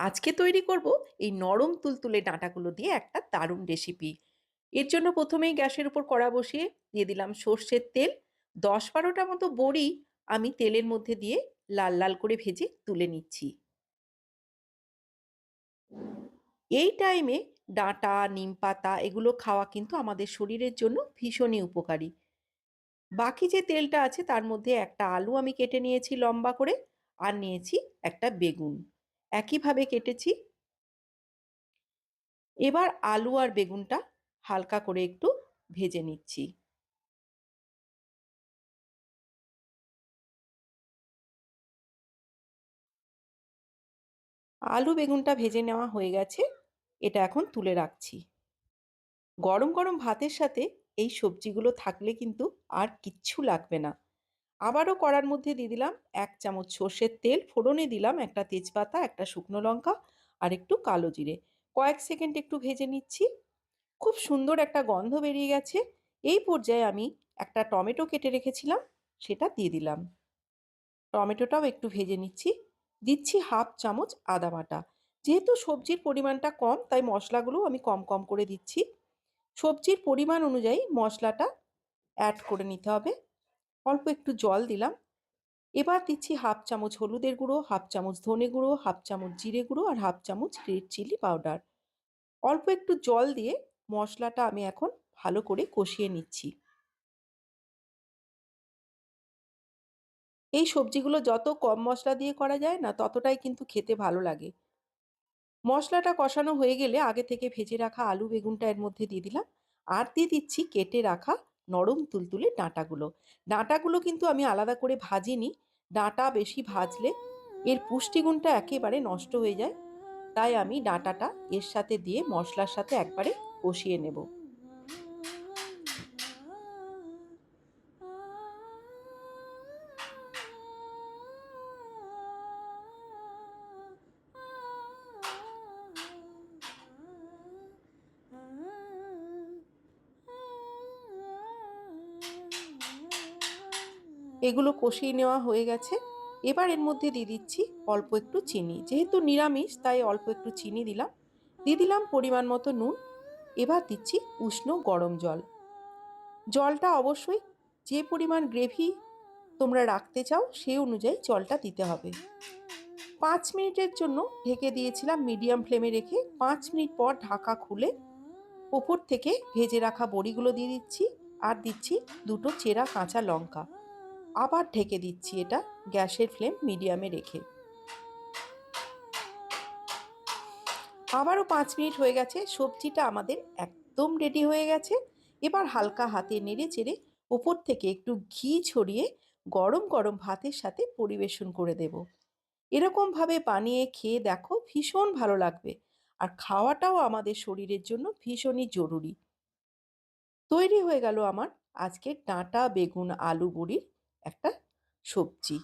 আজকে তৈরি করব এই নরম তুলতুলে ডাঁটাগুলো দিয়ে একটা দারুণ রেসিপি এর জন্য প্রথমেই গ্যাসের উপর কড়া বসিয়ে দিয়ে দিলাম সর্ষের তেল। দশ বারোটা মতো বড়ি আমি তেলের মধ্যে দিয়ে লাল লাল করে ভেজে তুলে নিচ্ছি। এই টাইমে ডাঁটা, নিম পাতা এগুলো খাওয়া কিন্তু আমাদের শরীরের জন্য ভীষণই উপকারী। বাকি যে তেলটা আছে তার মধ্যে একটা আলু আমি কেটে নিয়েছি লম্বা করে আর নিয়েছি একটা বেগুন। একইভাবে কেটেছি। এবার আলু আর বেগুনটা হালকা করে একটু ভেজে নিচ্ছি। আলু বেগুনটা ভেজে নেওয়া হয়ে গেছে, এটা এখন তুলে রাখছি। গরম গরম ভাতের সাথে এই সবজিগুলো থাকলে কিন্তু আর কিচ্ছু লাগবে না। আবারও কড়ার মধ্যে দিয়ে দিলাম এক চামচ সর্ষের তেল, ফোড়নে দিলাম একটা তেজপাতা, একটা শুকনো লঙ্কা আর একটু কালো জিরে। কয়েক সেকেন্ড একটু ভেজে নিচ্ছি। খুব সুন্দর একটা গন্ধ বেরিয়ে গেছে। এই পর্যায়ে আমি একটা টমেটো কেটে রেখেছিলাম, সেটা দিয়ে দিলাম। টমেটোটাও একটু ভেজে নিচ্ছি। দিচ্ছি হাফ চামচ আদা বাটা। যেহেতু সবজির পরিমাণটা কম, তাই মশলাগুলো আমি কম কম করে দিচ্ছি। সবজির পরিমাণ অনুযায়ী মশলাটা অ্যাড করে নিতে হবে। অল্প একটু জল দিলাম। এবার দিচ্ছি হাফ চামচ হলুদের গুঁড়ো, হাফ চামচ ধনে গুঁড়ো, হাফ চামচ জিরে গুঁড়ো আর হাফ চামচ রেড চিলি পাউডার। অল্প একটু জল দিয়ে মশলাটা আমি এখন ভালো করে কষিয়ে নিচ্ছি। এই সবজিগুলো যত কম মশলা দিয়ে করা যায় না, ততটাই কিন্তু খেতে ভালো লাগে। মশলাটা কষানো হয়ে গেলে আগে থেকে ভেজে রাখা আলু, বেগুনটা এর মধ্যে দিয়ে দিলাম। আর দিয়ে দিচ্ছি কেটে রাখা নরম তুলতুলে ডাঁটাগুলো। ডাঁটাগুলো কিন্তু আমি আলাদা করে ভাজিনি। ডাঁটা বেশি ভাজলে এর পুষ্টিগুণটা একেবারে নষ্ট হয়ে যায়। তাই আমি ডাঁটাটা এর সাথে দিয়ে মশলার সাথে একবারে কষিয়ে নেব। এগুলো কষিয়ে নেওয়া হয়ে গেছে। এবার এর মধ্যে দিয়ে দিচ্ছি অল্প একটু চিনি। যেহেতু নিরামিষ, তাই অল্প একটু চিনি দিলাম। দিয়ে দিলাম পরিমাণ মতো নুন। এবার দিচ্ছি উষ্ণ গরম জল। জলটা অবশ্যই যে পরিমাণ গ্রেভি তোমরা রাখতে চাও, সেই অনুযায়ী জলটা দিতে হবে। পাঁচ মিনিটের জন্য ঢেকে দিয়েছিলাম মিডিয়াম ফ্লেমে রেখে। পাঁচ মিনিট পর ঢাকা খুলে ওপর থেকে ভেজে রাখা বড়িগুলো দিয়ে দিচ্ছি। আর দিচ্ছি দুটো চেরা কাঁচা লঙ্কা। আবার ঢেকে দিচ্ছি এটা গ্যাসের ফ্লেম মিডিয়ামে রেখে। আবারও পাঁচ মিনিট হয়ে গেছে, সবজিটা আমাদের একদম রেডি হয়ে গেছে। এবার হালকা হাতে নেড়ে চেড়ে ওপর থেকে একটু ঘি ছড়িয়ে গরম গরম ভাতের সাথে পরিবেশন করে দেব। এরকমভাবে বানিয়ে খেয়ে দেখো ভীষণ ভালো লাগবে আর খাওয়াটাও আমাদের শরীরের জন্য ভীষণই জরুরি। তৈরি হয়ে গেল আমার আজকে ডাঁটা, বেগুন, আলু, বড়ির একটা সবজি।